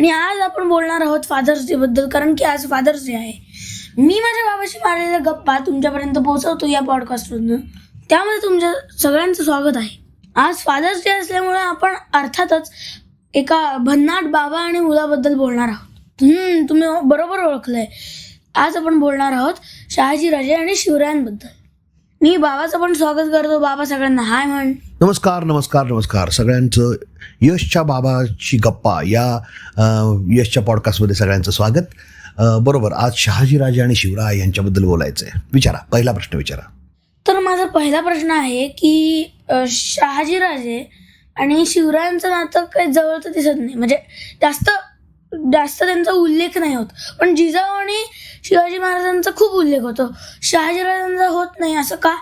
आणि आज आपण बोलणार आहोत फादर्स डे बद्दल कारण की आज फादर्स डे आहे. मी माझ्या बाबाशी मारलेल्या गप्पा तुमच्यापर्यंत पोहोचवतो या पॉडकास्टमधून त्यामध्ये तुमच्या सगळ्यांचं स्वागत आहे. आज फादर्स डे असल्यामुळे आपण अर्थातच एका भन्नाट बाबा आणि मुलाबद्दल बोलणार आहोत. हम्म, तुम्ही बरोबर ओळखलंय. आज आपण बोलणार आहोत शहाजी राजे आणि शिवरायांबद्दल. मी बाबाचं पण स्वागत करतो. बाबा सगळ्यांना. हाय म्हण. नमस्कार नमस्कार नमस्कार. सगळ्यांचं यशच्या बाबाची गप्पा या यशच्या पॉडकास्टमध्ये सगळ्यांचं स्वागत. बरोबर आज शहाजीराजे आणि शिवराय यांच्याबद्दल बोलायचं आहे विचारा पहिला प्रश्न विचारा. तर माझा पहिला प्रश्न आहे की शहाजीराजे आणि शिवरायांचं नातं काही जवळचं दिसत नाही. म्हणजे जास्त जास्त त्यांचा उल्लेख नाही होत. पण जिजाऊ आणि शिवाजी महाराजांचा खूप उल्लेख होतो. शहाजीराजांचा होत नाही असं का?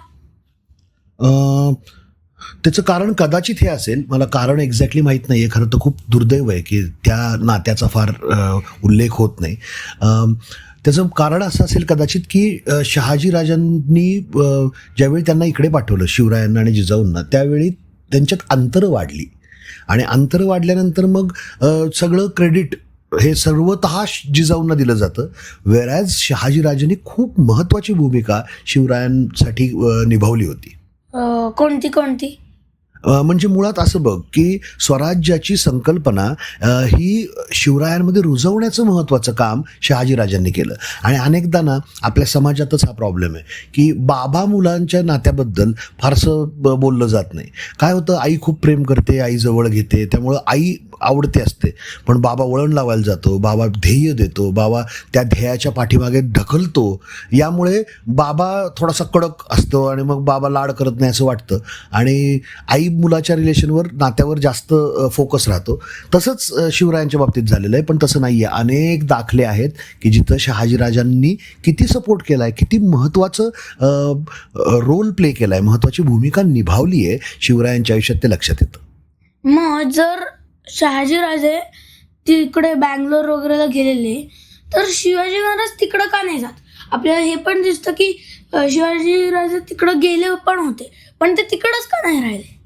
त्याचं कारण कदाचित हे असेल. मला कारण एक्झॅक्टली माहीत नाही आहे खरं तर खूप दुर्दैव आहे की त्या नात्याचा फार उल्लेख होत नाही. त्याचं कारण असं असेल कदाचित की शहाजीराजांनी ज्यावेळी त्यांना इकडे पाठवलं शिवरायांना आणि जिजाऊंना त्यावेळी त्यांच्यात अंतर वाढली. आणि अंतर वाढल्यानंतर मग सगळं क्रेडिट हे सर्वत जिजाऊंना दिलं जातं. वेरॅज शहाजीराजांनी खूप महत्त्वाची भूमिका शिवरायांसाठी निभावली होती. कोणती कोणती? म्हणजे मुळात असं बघ की स्वराज्याची संकल्पना ही शिवरायांमध्ये रुजवण्याचं महत्त्वाचं काम शहाजीराजांनी केलं. आणि अनेकदा ना आपल्या समाजातच हा प्रॉब्लेम आहे की बाबा मुलांच्या नात्याबद्दल फारसं ब- बोललं जात नाही. काय होतं आई खूप प्रेम करते आई जवळ घेते त्यामुळं आई आवडते असते. पण बाबा वळण लावायला जातो बाबा ध्येय देतो बाबा त्या ध्येयाच्या पाठीमागे ढकलतो. यामुळे बाबा थोडासा कडक असतो आणि मग बाबा लाड करत नाही असं वाटतं. आणि आई मुलाच्या रिलेशनवर नात्यावर जास्त फोकस राहतो. तसंच शिवरायांच्या बाबतीत झालेलं आहे पण तसं नाही आहे अनेक दाखले आहेत की जिथं शहाजीराजांनी किती सपोर्ट केला आहे किती महत्त्वाचं रोल प्ले केला आहे महत्त्वाची भूमिका निभावली आहे शिवरायांच्या आयुष्यात ते लक्षात येतं. मग जर शहाजीराजे तिकडे बँगलोर वगैरेला गेलेले तर शिवाजी महाराज तिकडं का नाही जात? आपल्याला हे पण दिसतं की शिवाजीराजे तिकडं गेले पण होते पण ते तिकडंच का नाही राहिले?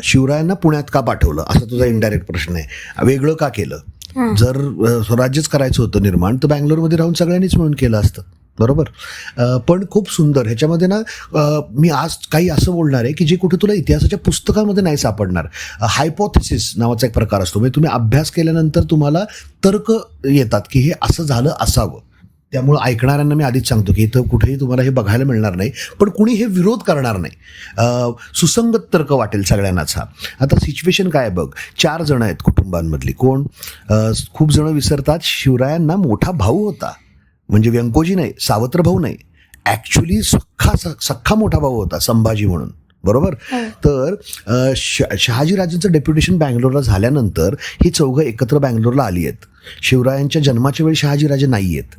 शिवरायांना पुण्यात का पाठवलं? असा तुझा इनडायरेक्ट प्रश्न आहे. वेगळं का केलं. जर स्वराज्यच करायचं होतं निर्माण तर बँगलोरमध्ये राहून सगळ्यांनीच मिळून केलं असतं. बरोबर? पण खूप सुंदर. ह्याच्यामध्ये ना मी आज काही असं बोलणार आहे की जे कुठे तुला इतिहासाच्या पुस्तकामध्ये नाही सापडणार. हायपोथेसिस नावाचा एक प्रकार असतो. म्हणजे तुम्ही अभ्यास केल्यानंतर तुम्हाला तर्क येतात की हे असं झालं असावं. त्यामुळं ऐकणाऱ्यांना मी आधीच सांगतो की इथं कुठेही तुम्हाला हे बघायला मिळणार नाही पण कुणी हे विरोध करणार नाही. सुसंगत तर्क वाटेल सगळ्यांनाच. हा आता सिच्युएशन काय बघ चार जण आहेत कुटुंबांमधली. कोण? खूप जण विसरतात. शिवरायांना मोठा भाऊ होता. म्हणजे व्यंकोजी नाही सावत्र भाऊ नाही. ॲक्च्युली सख्खा सख्खा मोठा भाऊ होता संभाजी म्हणून. बरोबर? हो. तर शहाजीराजांचं डेप्युटेशन बँगलोरला झाल्यानंतर ही चौघं एकत्र बँगलोरला आली आहेत. शिवरायांच्या जन्माच्या वेळी शहाजीराजे नाही आहेत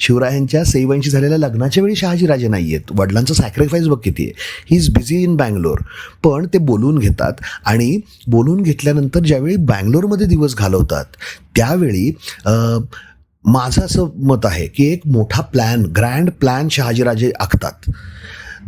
शिवरायांच्या सईबाईंशी झालेल्या लग्नाच्या वेळी शहाजीराजे नाही आहेत. वडिलांचं सॅक्रिफाईस बघ किती आहे. He is busy in Bangalore पण ते बोलून घेतात आणि बोलून घेतल्यानंतर ज्यावेळी बँगलोरमध्ये दिवस घालवतात त्यावेळी माझं असं मत आहे की एक मोठा प्लॅन ग्रँड प्लॅन शहाजीराजे आखतात.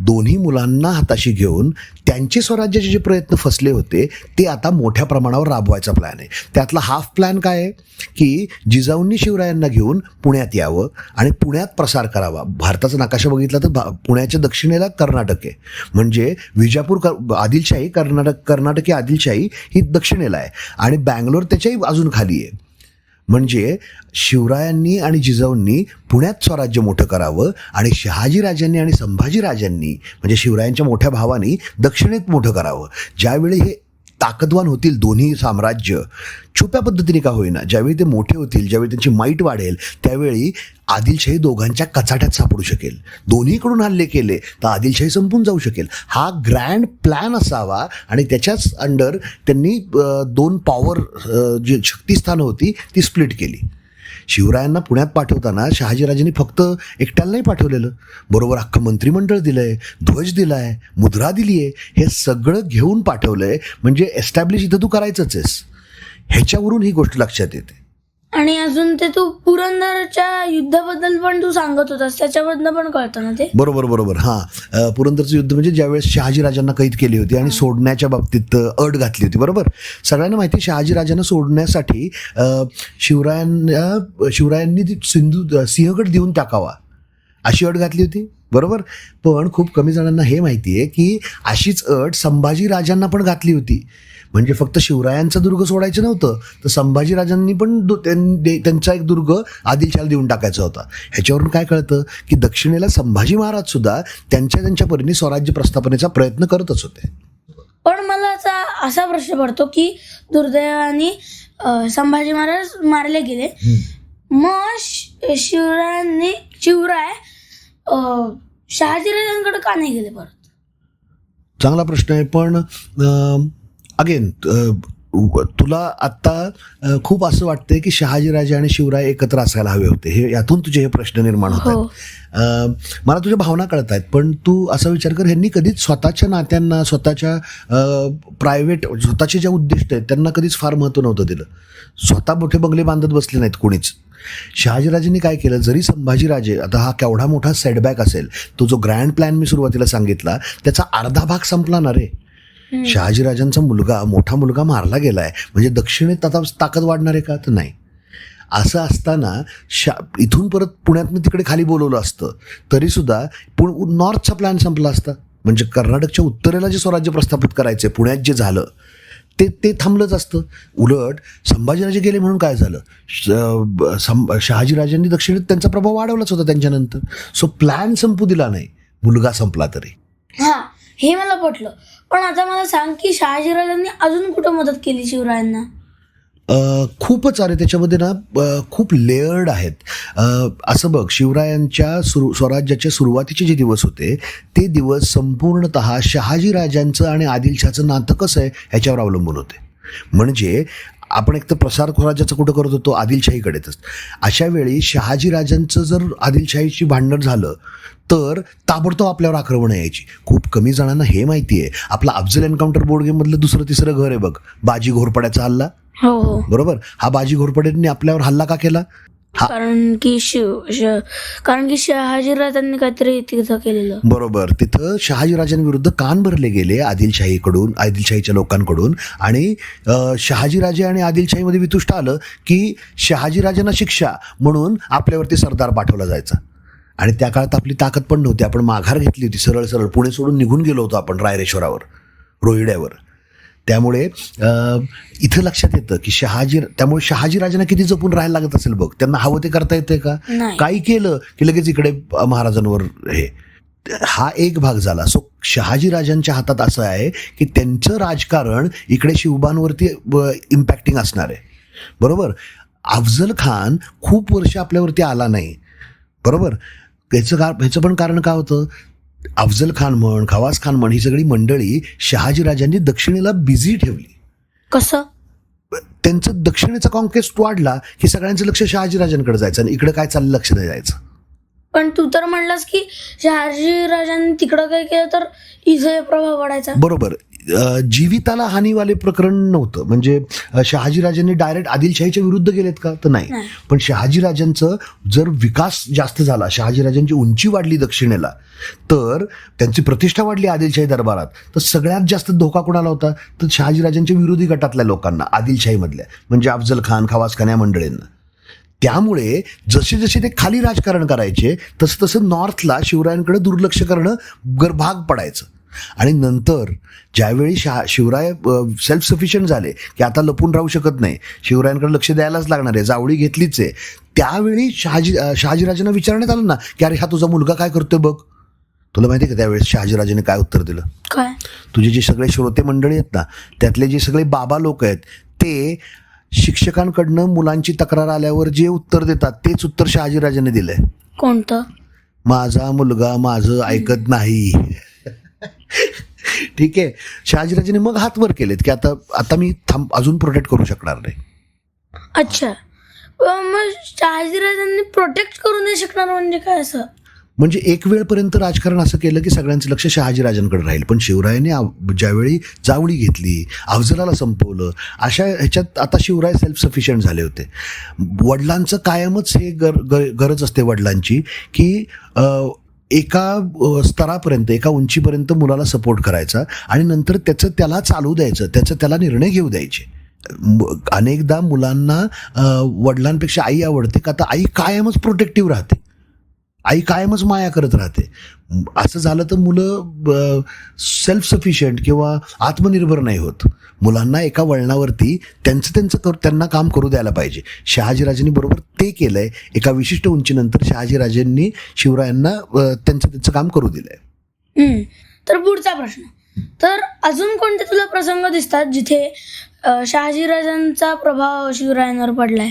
दोन्ही मुलांना हाताशी घेऊन त्यांचे स्वराज्याचे जे प्रयत्न फसले होते ते आता मोठ्या प्रमाणावर राबवायचा प्लॅन आहे. त्यातला हाफ प्लॅन काय आहे? की जिजाऊंनी शिवरायांना घेऊन पुण्यात यावं आणि पुण्यात प्रसार करावा. भारताचा नकाशा बघितला तर भा पुण्याच्या दक्षिणेला कर्नाटक आहे. म्हणजे विजापूर कर आदिलशाही कर्नाटक कर्नाटकी आदिलशाही ही दक्षिणेला आहे. आणि बँगलोर त्याच्याही अजून खाली आहे. म्हणजे शिवरायांनी आणि जिजाऊंनी पुण्यात स्वराज्य मोठं करावं आणि शहाजीराजांनी आणि संभाजीराजांनी म्हणजे शिवरायांच्या मोठ्या भावानी दक्षिणेत मोठं करावं. ज्यावेळी हे ताकदवान होतील दोन्ही साम्राज्य. छुप्या पद्धतीने का होईना. ज्यावेळी ते मोठे होतील ज्यावेळी त्यांची माईट वाढेल त्यावेळी आदिलशाही दोघांच्या कचाट्यात सापडू शकेल. दोन्हीकडून हल्ले केले तर आदिलशाही संपून जाऊ शकेल. हा ग्रँड प्लॅन असावा आणि त्याच्याच अंडर त्यांनी दोन पॉवर जी शक्तिस्थानं होती ती स्प्लिट केली. शिवरायांना पुण्यात पाठवताना शहाजीराजांनी फक्त एकट्याला नाही पाठवलेलं. बरोबर अख्खं मंत्रिमंडळ दिलं आहे ध्वज दिलाय मुद्रा दिली आहे हे सगळं घेऊन पाठवलं आहे म्हणजे एस्टॅब्लिश इथं तू करायचंच आहेस. ह्याच्यावरून ही गोष्ट लक्षात येते. आणि अजून ते तू पुरंदरच्या युद्धाबद्दल पण तू सांगत होतास त्याच्याबद्दल पण कळतं ना ते? बरोबर बरोबर. हां. पुरंदरचं युद्ध म्हणजे ज्यावेळेस शहाजीराजांना कैद केली होती आणि सोडण्याच्या बाबतीत अट घातली होती बरोबर? सगळ्यांना माहिती आहे, शहाजीराजांना सोडण्यासाठी शिवरायांना शिवरायांनी ती सिंधू सिंहगड देऊन टाकावा. अशी अट घातली होती बरोबर? पण खूप कमी जणांना हे माहिती आहे की अशीच अट संभाजी राजांना पण घातली होती. म्हणजे फक्त शिवरायांचा दुर्ग सोडायचं नव्हतं तर संभाजी राजांनी पण त्यांचा एक दुर्ग आदिलशाला देऊन टाकायचा होता. ह्याच्यावरून काय कळतं की दक्षिणेला संभाजी महाराज सुद्धा त्यांच्या त्यांच्या परीने स्वराज्य प्रस्थापनेचा प्रयत्न करतच होते. पण मला असा प्रश्न पडतो की दुर्दैवाने संभाजी महाराज मारले गेले. मग शिवरायांनी शिवराय अं, शहाजीराजांकडे का नाही गेले परत? चांगला प्रश्न आहे पण अगेन तुला आत्ता खूप असं वाटतंय की शहाजीराजे आणि शिवराय एकत्र असायला हवे होते. हे यातून तुझे हे प्रश्न निर्माण होत हो. आहेत मला तुझ्या भावना कळत आहेत पण तू असा विचार कर ह्यांनी कधीच स्वतःच्या नात्यांना स्वतःच्या प्रायव्हेट स्वतःचे ज्या उद्दिष्ट आहेत त्यांना कधीच फार महत्त्व नव्हतं दिलं. स्वतः मोठे बंगले बांधत बसले नाहीत कोणीच. शहाजीराजेंनी काय केलं जरी संभाजीराजे आता हा केवढा मोठा सेटबॅक असेल तो जो ग्रँड प्लॅन मी सुरुवातीला सांगितला त्याचा अर्धा भाग संपला ना रे? शहाजीराजांचा मुलगा मोठा मुलगा मारला गेलाय. म्हणजे दक्षिणेत आता ताकद वाढणार आहे का? तर नाही. असं असताना शा इथून परत पुण्यातनं तिकडे खाली बोलवलं असतं. तरीसुद्धा पुण नॉर्थचा प्लॅन संपला असता. म्हणजे कर्नाटकच्या उत्तरेला जे स्वराज्य प्रस्थापित करायचे पुण्यात जे झालं ते ते थांबलंच असतं. उलट संभाजीराजे गेले म्हणून काय झालं? शहाजीराजांनी दक्षिणेत त्यांचा प्रभाव वाढवलाच होता त्यांच्यानंतर. सो प्लॅन संपू दिला नाही. मुलगा संपला तरी. हा हे मला पटलं. पण आता मला सांग की शहाजीराजांनी अजून कुठं मदत केली शिवरायांना? खूपच अरे त्याच्यामध्ये ना खूप लेअर्ड आहेत. असं बघ शिवरायांच्या सुरू स्वराज्याच्या सुरुवातीचे जे दिवस होते ते दिवस संपूर्णत शहाजीराजांचं आणि आदिलशहाचं नातं कसं आहे ह्याच्यावर अवलंबून होते. म्हणजे आपण एक तर प्रसार स्वराज्याचं कुठं करत होतो आदिलशाहीकडेच अशा वेळी शहाजीराजांचं जर आदिलशाहीची भांडण झालं तर ताबडतोब आपल्यावर आक्रमण यायची. खूप कमी जणांना हे माहिती आहे. आपला अफजल एन्काउंटर बोर्ड गेममधलं दुसरं तिसरं घर आहे बघ. बाजी घोरपड्याचा हल्ला. हो हो. बरोबर? हा बाजी घोरपडेंनी आपल्यावर हल्ला का केला? कारण की शिव कारण की शहाजीराजांनी काहीतरी तिथं केलेलं. बरोबर. तिथं शहाजीराजांविरुद्ध कान भरले गेले आदिलशाहीकडून आदिलशाहीच्या लोकांकडून. आणि शहाजीराजे आणि आदिलशाहीमध्ये वितुष्ट आलं की शहाजीराजांना शिक्षा म्हणून आपल्यावरती सरदार पाठवला जायचा. आणि त्या काळात आपली ताकद पण नव्हती. आपण माघार घेतली होती सरळ सरळ. पुणे सोडून निघून गेलो होतो आपण रायरेश्वरावर रोहिड्यावर. त्यामुळे इथं लक्षात येतं की शहाजी त्यामुळे शहाजीराजांना किती जपून राहायला लागत असेल बघ. त्यांना हवं ते करता येते का? काही केलं की लगेच इकडे महाराजांवर हे. हा एक भाग झाला. सो शहाजी राजांच्या हातात असं आहे की त्यांचं राजकारण इकडे शिवबांवरती इम्पॅक्टिंग असणार आहे. बरोबर? अफजल खान खूप वर्ष आपल्यावरती आला नाही. बरोबर? याचं का ह्याचं पण कारण काय होतं? अफजल खान म्हण खवास खान म्हण ही सगळी मंडळी शहाजीराजांनी दक्षिणेला बिझी ठेवली. कसं? त्यांचं दक्षिणेचा कॉन्केस्ट वाढला की सगळ्यांचं लक्ष शहाजीराजांकडे जायचं आणि इकडे काय चाललं लक्ष नाही जायचं पण तू तर म्हणलास की शहाजीराजांनी तिकडं काय केलं तर इथे प्रभाव पडायचा. बरोबर. जीविताला हानीवाले प्रकरण नव्हतं. म्हणजे शहाजीराजांनी डायरेक्ट आदिलशाहीच्या विरुद्ध गेलेत का? तर नाही. पण शहाजीराजांचं जर विकास जास्त झाला शहाजीराजांची उंची वाढली दक्षिणेला तर त्यांची प्रतिष्ठा वाढली आदिलशाही दरबारात. तर सगळ्यात जास्त धोका कोणाला होता? तर शहाजीराजांच्या विरोधी गटातल्या लोकांना आदिलशाहीमधल्या म्हणजे अफजल खान खवास खान या मंडळींना. त्यामुळे जसे जसे ते खाली राजकारण करायचे तसं तसं नॉर्थला शिवरायांकडे दुर्लक्ष करणं गर भाग पडायचं. आणि नंतर ज्यावेळी शहा शिवराय सेल्फ सफिशियंट झाले की आता लपून राहू शकत नाही शिवरायांकडे लक्ष द्यायलाच लागणार आहे जावळी घेतलीच आहे त्यावेळी शहाजी शहाजीराजांना विचारण्यात आलं ना की अरे हा तुझा मुलगा काय करतोय बघ? तुला माहिती आहे का त्यावेळेस शहाजीराजाने काय उत्तर दिलं? काय? तुझे जे सगळे श्रोते मंडळी आहेत ना त्यातले जे सगळे बाबा लोक आहेत ते शिक्षकांकडनं मुलांची तक्रार आल्यावर जे उत्तर देतात तेच उत्तर शहाजीराजाने दिलंय. कोणतं? माझा मुलगा माझं ऐकत नाही. ठीक आहे. शहाजीराजाने मग हात वर केलेत की आता आता मी थांब अजून प्रोटेक्ट करू शकणार नाही. अच्छा. मग शहाजीराजांनी प्रोटेक्ट करू नाही शकणार म्हणजे काय असं? म्हणजे एक वेळपर्यंत राजकारण असं केलं की सगळ्यांचं लक्ष शहाजीराजांकडे राहील. पण शिवरायाने ज्यावेळी जावळी घेतली अफजलाला संपवलं अशा ह्याच्यात आता शिवराय सेल्फ सफिशियंट झाले होते. वडिलांचं कायमच हे गर गर- गरज असते वडिलांची की एका स्तरापर्यंत एका उंचीपर्यंत मुलाला सपोर्ट करायचा आणि नंतर त्याचं त्याला चालू द्यायचं त्याचं त्याला निर्णय घेऊ द्यायचे. अनेकदा मुलांना वडिलांपेक्षा आई आवडते का? तर आई कायमच प्रोटेक्टिव्ह राहते. आई कायमच माया करत राहते. असं झालं तर मुलं सेल्फ सफिशियंट किंवा आत्मनिर्भर नाही होत. मुलांना एका वळणावरती त्यांचं त्यांचं कर त्यांना काम करू द्यायला पाहिजे. शहाजीराजांनी बरोबर ते केलंय. एका विशिष्ट उंचीनंतर शहाजीराजांनी शिवरायांना त्यांचं त्यांचं काम करू दिलंय. हम्म. तर पुढचा प्रश्न. तर अजून कोणते तुला प्रसंग दिसतात जिथे शहाजीराजांचा प्रभाव शिवरायांवर पडलाय?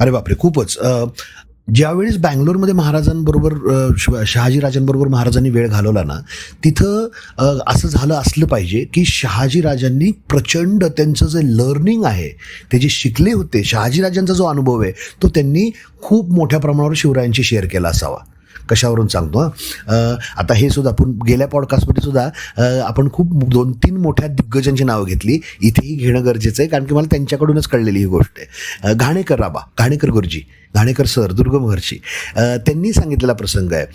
अरे बापरे खूपच. ज्यावेळेस बँगलोरमध्ये महाराजांबरोबर शहाजीराजांबरोबर महाराजांनी वेळ घालवला ना तिथं असं झालं असलं पाहिजे की शहाजीराजांनी प्रचंड त्यांचं जे लर्निंग आहे ते जे शिकले होते शहाजीराजांचा जो अनुभव आहे तो त्यांनी खूप मोठ्या प्रमाणावर शिवरायांशी शेअर केला असावा. कशावरून सांगतो आता हे सुद्धा आपण गेल्या पॉडकास्टमध्ये सुद्धा आपण खूप दोन तीन मोठ्या दिग्गजांची नावं घेतली. इथेही घेणं गरजेचं आहे कारण की मला त्यांच्याकडूनच कळलेली ही गोष्ट आहे. घाणेकर राबा घाणेकर गुरुजी घाणेकर सर दुर्गमहर्षी महर्षी त्यांनी सांगितलेला प्रसंग आहे.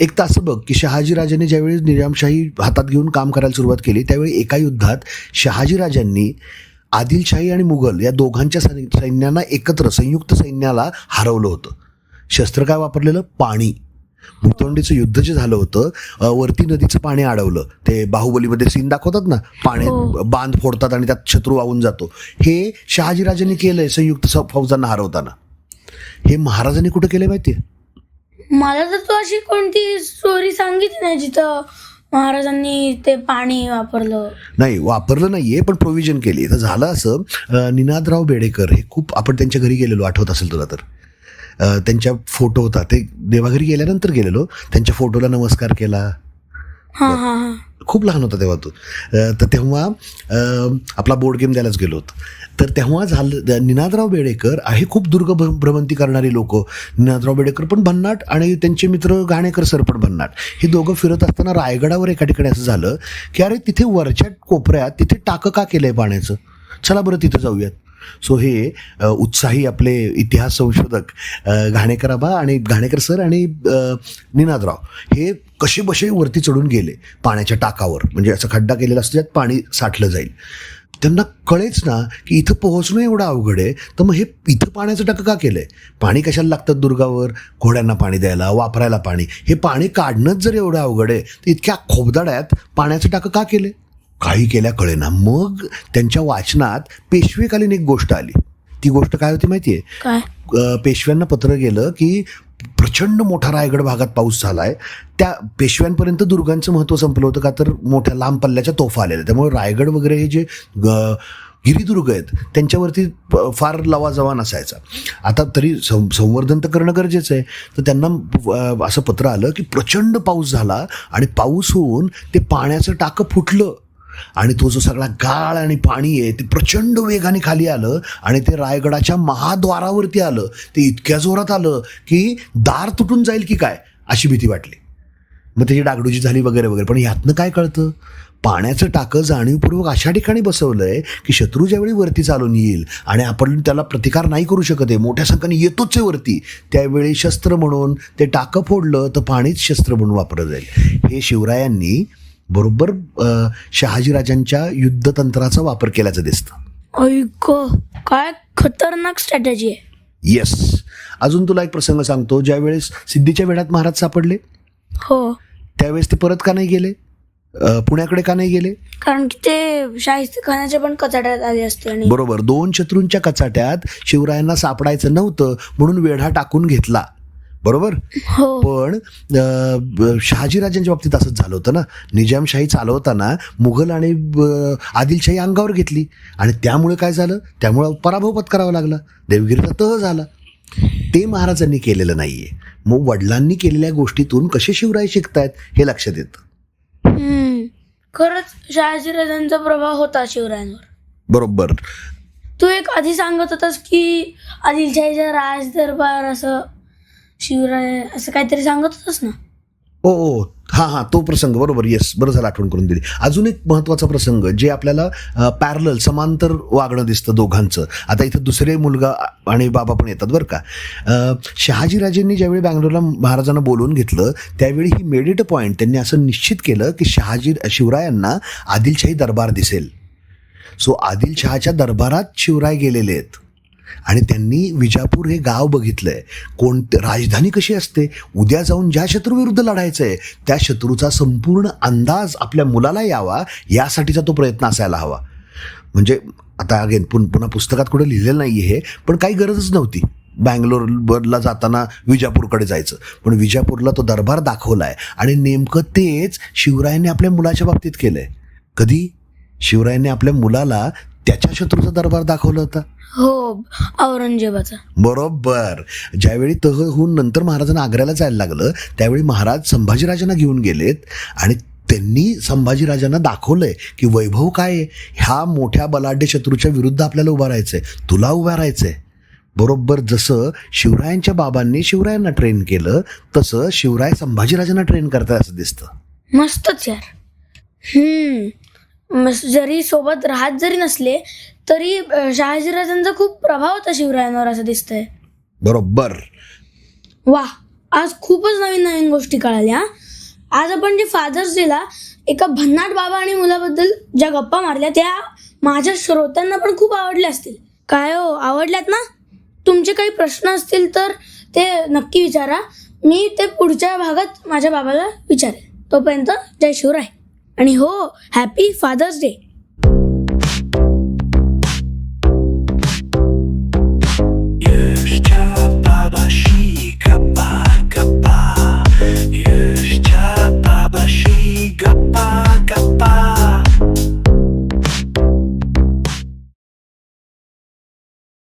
एक तास बघ की शहाजीराजांनी ज्यावेळी निजामशाही हातात घेऊन काम करायला सुरुवात केली त्यावेळी एका युद्धात शहाजीराजांनी आदिलशाही आणि मुघल या दोघांच्या सै- सैन्यांना एकत्र संयुक्त सैन्याला हरवलं होतं. शस्त्र काय वापरलेलं? पाणी. भूतोंडीचं युद्ध जे झालं होतं वरती नदीचं पाणी अडवलं. ते बाहुबलीमध्ये सीन दाखवतात ना? पाणी हो. बांध फोडतात आणि त्यात शत्रू वाहून जातो. हे शहाजीराजांनी केलंय संयुक्त फौजांना हरवताना. हे महाराजांनी कुठं केलंय माहितीये? मला तर तू अशी कोणती स्टोरी सांगितली नाही जिथं महाराजांनी ते पाणी वापरलं? नाही वापरलं नाहीये पण प्रोव्हिजन केली. तर झालं असं निनादराव बेडेकर हे खूप आपण त्यांच्या घरी गेलेलो आठवत असेल तुला तर. त्यांच्या फोटो होता. ते देवाघरी गेल्यानंतर गेलेलो. त्यांच्या फोटोला नमस्कार केला. हा हा हा. खूप लहान होता तेव्हा तू. तर तेव्हा आपला बोर्ड गेम द्यायलाच गेलो होतो. तर तेव्हा झालं निनादराव बेडेकर आहे खूप दुर्ग भ्र- भ्रमंती करणारी लोक. निनादराव बेडेकर पण भन्नाट आणि त्यांचे मित्र घाणेकर सर पण भन्नाट. हे दोघं फिरत असताना रायगडावर एका ठिकाणी असं झालं की अरे तिथे वरच्या कोपऱ्यात तिथे टाकं का केलंय पाण्याचं? चला बरं तिथं जाऊयात. सो हे उत्साही आपले इतिहास संशोधक घाणेकराबा घाणेकर आणि घाणेकर सर आणि निनादराव हे कसे बसे वरती चढून गेले पाण्याच्या टाकावर? म्हणजे असं खड्डा केलेला असतो त्यात पाणी साठलं जाईल. त्यांना कळेच ना की इथं पोहोचणं एवढं अवघड आहे तर मग हे इथं पाण्याचं टाकं का केलंय? पाणी कशाला लागतं दुर्गावर? घोड्यांना पाणी द्यायला वापरायला पाणी. हे पाणी काढणंच जर एवढं अवघड आहे तर इतक्या खोबदाड्यात पाण्याचं टाकं का केले काही केल्या कळेना मग त्यांच्या वाचनात पेशवेकालीन एक गोष्ट आली. ती गोष्ट काय होती माहिती आहे काय? अ, पेशव्यांना पत्र गेलं की प्रचंड मोठा रायगड भागात पाऊस झालाय. त्या पेशव्यांपर्यंत दुर्गांचं महत्त्व संपलं होतं का तर मोठ्या लांब पल्ल्याच्या तोफा आलेल्या. त्यामुळे रायगड वगैरे हे जे ग- गिरिदुर्ग आहेत त्यांच्यावरती फार लवाजवा नसायचा आता तरी सं संवर्धन तर करणं गरजेचं आहे. तर त्यांना असं पत्र आलं की प्रचंड पाऊस झाला आणि पाऊस होऊन ते पाण्याचं टाकं फुटलं. आणि तो जो सगळा गाळ आणि पाणी आहे ते प्रचंड वेगाने खाली आलं आणि ते रायगडाच्या महाद्वारावरती आलं. ते इतक्या जोरात आलं की दार तुटून जाईल की काय अशी भीती वाटली. मग त्याची डागडुजी झाली वगैरे वगैरे. पण यातनं काय कळतं? पाण्याचं टाकं जाणीवपूर्वक अशा ठिकाणी बसवलं आहे की शत्रू ज्यावेळी वरती चालून येईल आणि आपण त्याला प्रतिकार नाही करू शकत आहे मोठ्या संख्येने येतोच आहे वरती त्यावेळी शस्त्र म्हणून ते टाकं फोडलं तर पाणीच शस्त्र म्हणून वापरलं जाईल. हे शिवरायांनी बरोबर शहाजीराजांच्या युद्धतंत्राचा वापर केल्याचं दिसतं ऐक काय खतरनाक स्ट्रॅटेजी आहे. येस अजून तुला एक प्रसंग सांगतो. ज्यावेळेस सिद्धीच्या वेळात महाराज सापडले हो. त्यावेळेस ते परत का नाही गेले? पुण्याकडे का नाही गेले? कारण की ते शाहिस्ते खानाच्या पण कचाट्यात आले असते आणि बरोबर. दोन शत्रूंच्या कचाट्यात शिवरायांना सापडायचं नव्हतं म्हणून वेढा टाकून घेतला. बरोबर? हो. पण शहाजीराजांच्या बाबतीत असंच झालं होतं ना. निजामशाही चालवताना मुघल आणि आदिलशाही अंगावर घेतली. आणि त्यामुळे काय झालं? त्यामुळं पराभव पत्करावा लागला. देवगिरीचा तह झाला. ते महाराजांनी केलेलं नाहीये. मग वडिलांनी केलेल्या गोष्टीतून कसे शिवराय शिकतायत हे लक्षात येतं. खरंच शहाजीराजांचा प्रभाव होता शिवरायांवर. बरोबर. तू एक आधी सांगत होतास की आदिलशाहीचा राज दरबार असं शिवराय असं काहीतरी सांगत होतस ना? हो, हो. ओ ओ हां हां. तो प्रसंग. बरोबर. येस बरं झालं आठवण करून दिली. अजून एक महत्त्वाचा प्रसंग जे आपल्याला पॅरल समांतर वागणं दिसतं दोघांचं. आता इथं दुसरे मुलगा आणि बाबा पण येतात बरं का. शहाजीराजेंनी ज्यावेळी बँगलोरला महाराजांना बोलवून घेतलं त्यावेळी ही मेडिट पॉईंट त्यांनी असं निश्चित केलं की शहाजी शिवरायांना आदिलशाही दरबार दिसेल. सो आदिलशहाच्या दरबारात शिवराय गेलेले आहेत. आणि त्यांनी विजापूर हे गाव बघितलंय. कोण राजधानी कशी असते? उद्या जाऊन ज्या शत्रूविरुद्ध लढायचं आहे त्या शत्रूचा संपूर्ण अंदाज आपल्या मुलाला यावा यासाठीचा तो प्रयत्न असायला हवा. म्हणजे आता अगेन पुन पुन्हा पुस्तकात कुठे लिहिलेलं नाही हे पण काही गरजच नव्हती. बँगलोरला जाताना विजापूरकडे जायचं. पण विजापूरला तो दरबार दाखवला आहे आणि नेमकं तेच शिवरायांनी आपल्या मुलाच्या बाबतीत केलं आहे कधी? शिवरायांनी आपल्या मुलाला त्याच्या शत्रूचा दरबार दाखवला होता. हो औरंगजेबाचा. बरोबर. ज्यावेळी तह होऊन नंतर महाराजांना आग्र्याला जायला लागलं त्यावेळी महाराज संभाजीराजांना घेऊन गेलेत आणि त्यांनी संभाजीराजांना दाखवलंय की वैभव काय आहे? ह्या मोठ्या बलाढ्य शत्रूच्या विरुद्ध आपल्याला उभा राहायचंय. तुला उभा राहायचंय. बरोबर जसं शिवरायांच्या बाबांनी शिवरायांना ट्रेन केलं तसं शिवराय संभाजीराजांना ट्रेन करतात असं दिसतं. मस्तच यार. हम्म. जरी सोबत राहत जरी नसले तरी अं, शहाजीराजांचा खूप प्रभाव होता शिवरायांवर असं दिसतंय. बरोबर. वा आज खूपच नवीन नवीन गोष्टी कळाल्या आज आपण जे फादर्स डेला एका भन्नाट बाबा आणि मुलाबद्दल ज्या गप्पा मारल्या त्या माझ्या श्रोत्यांना पण खूप आवडल्या असतील. काय हो आवडल्यात ना? तुमचे काही प्रश्न असतील तर ते नक्की विचारा. मी ते पुढच्या भागात माझ्या बाबाला विचारेन. तोपर्यंत जय शिवराय. आणि हो हॅपी फादर्स डे